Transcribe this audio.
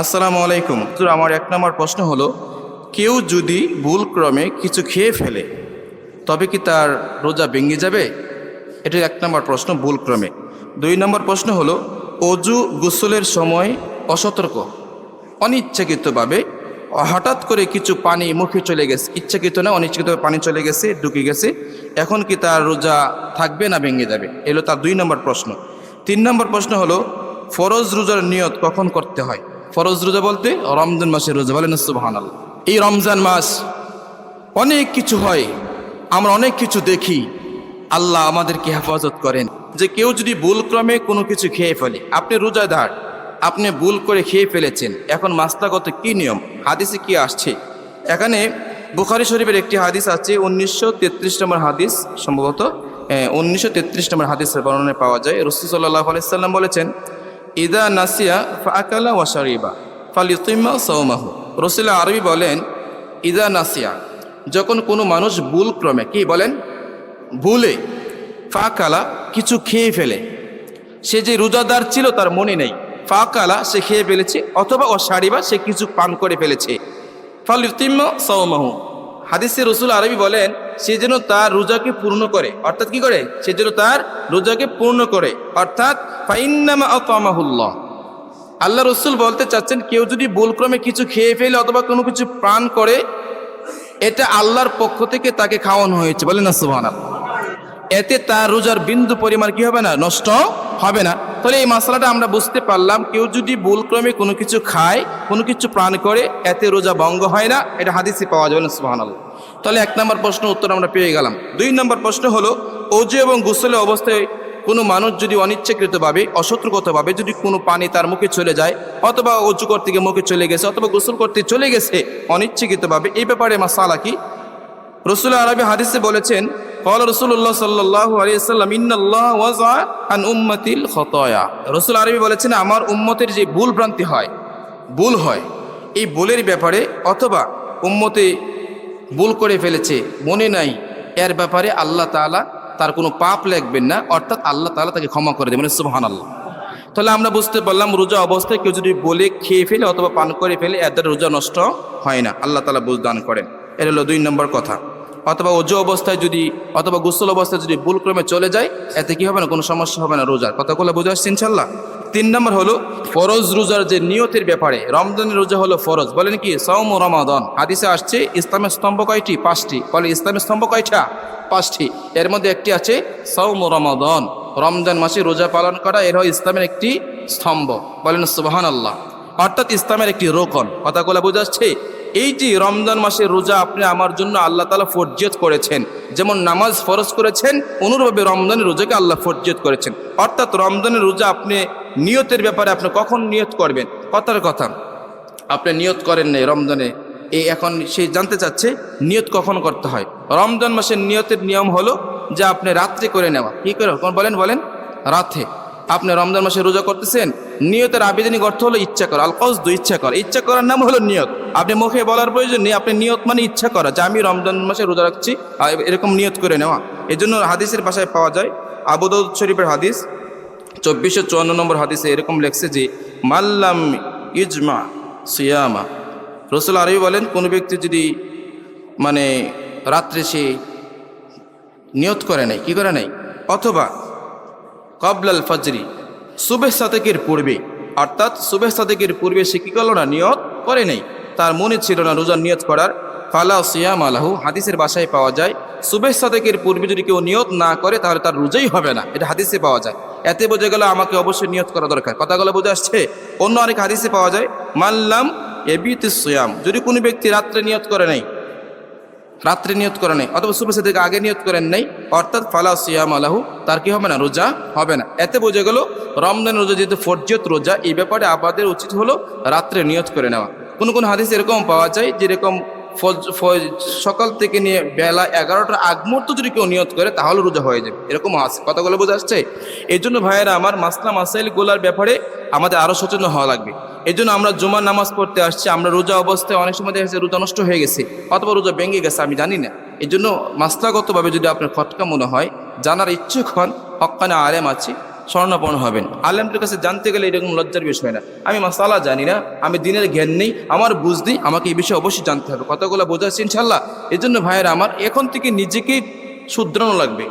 আসসালামু আলাইকুম। তো আমার এক নম্বর প্রশ্ন হলো, কেউ যদি ভুল ক্রমে কিছু খেয়ে ফেলে, তবে কি তার রোজা ভেঙে যাবে? এটা এক নম্বর প্রশ্ন ভুল ক্রমে দুই নম্বর প্রশ্ন হলো, অজু গোসলের সময় অসতর্ক, অনিচ্ছাকৃতভাবে, হঠাৎ করে কিছু পানি মুখে চলে গেছে, ইচ্ছাকৃত না, অনিচ্ছাকৃত পানি চলে গেছে, ঢুকে গেছে, এখন কি তার রোজা থাকবে না ভেঙে যাবে? এলো তার দুই নম্বর প্রশ্ন। তিন নম্বর প্রশ্ন হলো, ফরজ রোজার নিয়ত কখন করতে হয়? ফরজ রোজা বলতে রমজান মাসের রোজা বলেন সুবাহান এই রমজান মাস অনেক কিছু হয়, আমরা অনেক কিছু দেখি, আল্লাহ আমাদেরকে হেফাজত করেন। যে কেউ যদি ভুল ক্রমে কোনো কিছু খেয়ে ফেলে, আপনি রোজাদার, আপনি ভুল করে খেয়ে ফেলেছেন, এখন মাস্তাগত কি নিয়ম? হাদিসে কি আসছে? এখানে বুখারি শরীফের একটি হাদিস আছে, উনিশশো তেত্রিশ নম্বর হাদিস, সম্ভবত উনিশশো তেত্রিশ নম্বর হাদিসের বর্ণনায় পাওয়া যায়। রসুল সাল্লাহ আলাইসাল্লাম বলেছেন ইদা নাসিয়া ফাকালা ওয়াশারিবা ফালিউতিমা সৌমাহু রসুল্লাহ আরবি বলেন, ইদা নাসিয়া, যখন কোনো মানুষ ভুল ক্রমে কি বলেন? ভুলে ফাকালা কিছু খেয়ে ফেলে। সে যে রোজাদার ছিল তার মনে নেই। ফাকালা সে খেয়ে ফেলেছে অথবা অসারিবা সে কিছু পান করে ফেলেছে। ফালিউতিম সৌমাহু হাদিসে রসুল আরবি বলেন সে যেন তার রোজাকে পূর্ণ করে। অর্থাৎ কি করে? সে যেন তার রোজাকে পূর্ণ করে। অর্থাৎ ফাইন্নামা আল্লাহ রসুল বলতে চাচ্ছেন, কেউ যদি বোলক্রমে কিছু খেয়ে ফেলে অথবা কোনো কিছু প্রাণ করে, এটা আল্লাহর পক্ষ থেকে তাকে খাওয়ানো হয়েছে। বলে না সুহান এতে তার রোজার বিন্দু পরিমাণ কি হবে না? নষ্ট হবে না। তাহলে এই মশলাটা আমরা বুঝতে পারলাম, কেউ যদি ভুলক্রমে কোনো কিছু খায়, কোনো কিছু প্রাণ করে, এতে রোজা ভঙ্গ হয় না, এটা হাদিসে পাওয়া যাবে না সুহান তাহলে এক নম্বর প্রশ্ন উত্তর আমরা পেয়ে গেলাম। দুই নম্বর প্রশ্ন হলো, অজু এবং গোসলের অবস্থায় কোনো মানুষ যদি অনিচ্ছাকৃতভাবে, অসতর্কতভাবে যদি কোনো পানি তার মুখে চলে যায়, অথবা উঁচু করতে গিয়ে মুখে চলে গেছে, অথবা গোসল করতে চলে গেছে, অনিচ্ছাকৃতভাবে, এই ব্যাপারে মাসালা কি? রসুল আরবি হাদিসে বলেছেন কল রসুল্লাহ সাল্লাহ আলিয়াল্লাম ইন্নাল্লাহ ওয়াজা আন উম্মতিল খতয়া রসুল আরবি বলেছেন, আমার উম্মতের যে ভুল ভ্রান্তি হয়, ভুল হয়, এই ভুলের ব্যাপারে অথবা উম্মতে ভুল করে ফেলেছে, মনে নাই, এর ব্যাপারে আল্লাহ তাআলা তার কোনো পাপ লাগবেন না, অর্থাৎ আল্লাহ তাআলা তাকে ক্ষমা করে দেবেন সুবহান আল্লাহ তাহলে আমরা বুঝতে পারলাম, রোজা অবস্থায় কেউ যদি বলে খেয়ে ফেলে অথবা পান করে ফেলে, এদের রোজা নষ্ট হয় না, আল্লাহ তালা বুঝদান করেন। এটা হলো দুই নম্বর কথা। অথবা অজু অবস্থায় যদি, অথবা গোসল অবস্থায় যদি ভুলক্রমে চলে যায়, এতে কি হবে না? কোনো সমস্যা হবে না রোজার। কথাগুলো বুঝে আসছে ইনশাল্লাহ তিন নম্বর হলো, ফরজ রোজার যে নিয়তের ব্যাপারে, রমজানের রোজা হলো ফরজ। বলেন কি? সৌম রমাদন। হাদিসে আসছে, ইসলামের স্তম্ভ কয়টি? পাঁচটি। বলে, ইসলামের স্তম্ভ কয়টা? পাঁচটি। এর মধ্যে একটি আছে সৌম রমাদন। রমজান মাসে রোজা পালন করা, এর হয় ইসলামের একটি স্তম্ভ। বলেন সুবাহান আল্লাহ অর্থাৎ ইসলামের একটি রোকন। কথাগুলো বোঝাচ্ছে এই যে রমজান মাসের রোজা আপনি আমার জন্য আল্লাহ তালা ফরজিয়ত করেছেন, যেমন নামাজ ফরজ করেছেন, অনুরূপভাবে রমজানের রোজাকে আল্লাহ ফরজিয়ত করেছেন। অর্থাৎ রমজানের রোজা আপনি নিয়তের ব্যাপারে আপনি কখন নিয়ত করবেন? কথার কথা, আপনি নিয়ত করেন নাই রমজানে এই এখন সে জানতে চাচ্ছে নিয়ত কখন করতে হয়। রমজান মাসের নিয়তের নিয়ম হলো যে আপনি রাত্রে করে নেওয়া। কি করে? বলেন বলেন। রাতে। আপনি রমজান মাসে রোজা করতেছেন নিয়তের আবেদনিক অর্থ হলো ইচ্ছা করা আল কসদু ইচ্ছা করা। ইচ্ছা করার নাম হলো নিয়ত। আপনি মুখে বলার প্রয়োজন নেই, আপনি নিয়ত মানে ইচ্ছা করা। যে আমি রমজান মাসে রোজা রাখছি এরকম নিয়ত করে নেওয়া। এই জন্য হাদিসের বাসায় পাওয়া যায় আবুদ শরীফের হাদিস, চব্বিশশো চুয়ান্ন নম্বর হাদিসে এরকম লেখছে যে মাল্লাম ইজমা সিয়ামা। রসুল আরবি বলেন, কোনো ব্যক্তি যদি মানে রাত্রে সে নিয়ত করে নাই, কি করে নাই? অথবা কবলাল ফজরি। সুবেহ সাতেকের পূর্বে। অর্থাৎ সুবেহ সাতেকের পূর্বে সে কী করল না? নিয়ত করে নেই। তার মনে ছিল না রোজার নিয়ত করার। ফালা সিয়াম আলাহু, হাদিসের বাসায় পাওয়া যায় সুবেহ সাতেকের পূর্বে যদি কেউ নিয়ত না করে, তাহলে তার রোজাই হবে না। এটা হাদিসে পাওয়া যায়। এতে বোঝা গেল আমাকে অবশ্যই নিয়ত করা দরকার। কথাগুলো বোঝা আসছে? অন্য অনেক হাদিসে পাওয়া যায় মানলাম এবিত সিয়াম। যদি কোনো ব্যক্তি রাত্রে নিয়ত করে নেই রাত্রে নিয়ত করে নেই, অথবা সুবেহ থেকে আগে নিয়ত করেন নাই, অর্থাৎ ফালা সিয়াম আলাহু, তার কি হবে না, রোজা হবে না। এতে বোঝা গেল রমজান রোজা যেহেতু ফরজিয়ত রোজা, এই ব্যাপারে আমাদের উচিত হলো রাত্রে নিয়ত করে নেওয়া। কোন কোন হাদিস এরকম পাওয়া যায়, যেরকম সকাল থেকে নিয়ে বেলা এগারোটার আগ মুহূর্ত যদি কেউ নিয়ত করে, তাহলে রোজা হয়ে যাবে। এরকম আছে। কথাগুলো বোঝা আসছে এই জন্য ভাইয়েরা, আমার মাসলা মাসাইলগুলার ব্যাপারে আমাদের আরও সচেতন হওয়া লাগবে। এই জন্য আমরা জুমার নামাজ পড়তে আসছি। আমরা রোজা অবস্থায় অনেক সময় দেখা যাচ্ছে রোজা নষ্ট হয়ে গেছে অথবা রোজা ভেঙে গেছে, আমি জানি না। এই জন্য মাসলাগতভাবে যদি আপনার খটকা মনে হয়, জানার ইচ্ছুক হন হকানে আলেম আছে, স্বর্ণাপন্ন হবেন। আলেমদের কাছে জানতে গেলে এরকম লজ্জার বিষয় না। আমি মাসালা জানি না, আমি দিনের জ্ঞান নেই, আমার বুঝ নেই, আমাকে এই বিষয়ে অবশ্যই জানতে হবে। কতগুলো বোঝাচ্ছি ইনশাল্লাহ এই জন্য ভাইয়েরা, আমার এখন থেকে নিজেকে শুধরানো লাগবে।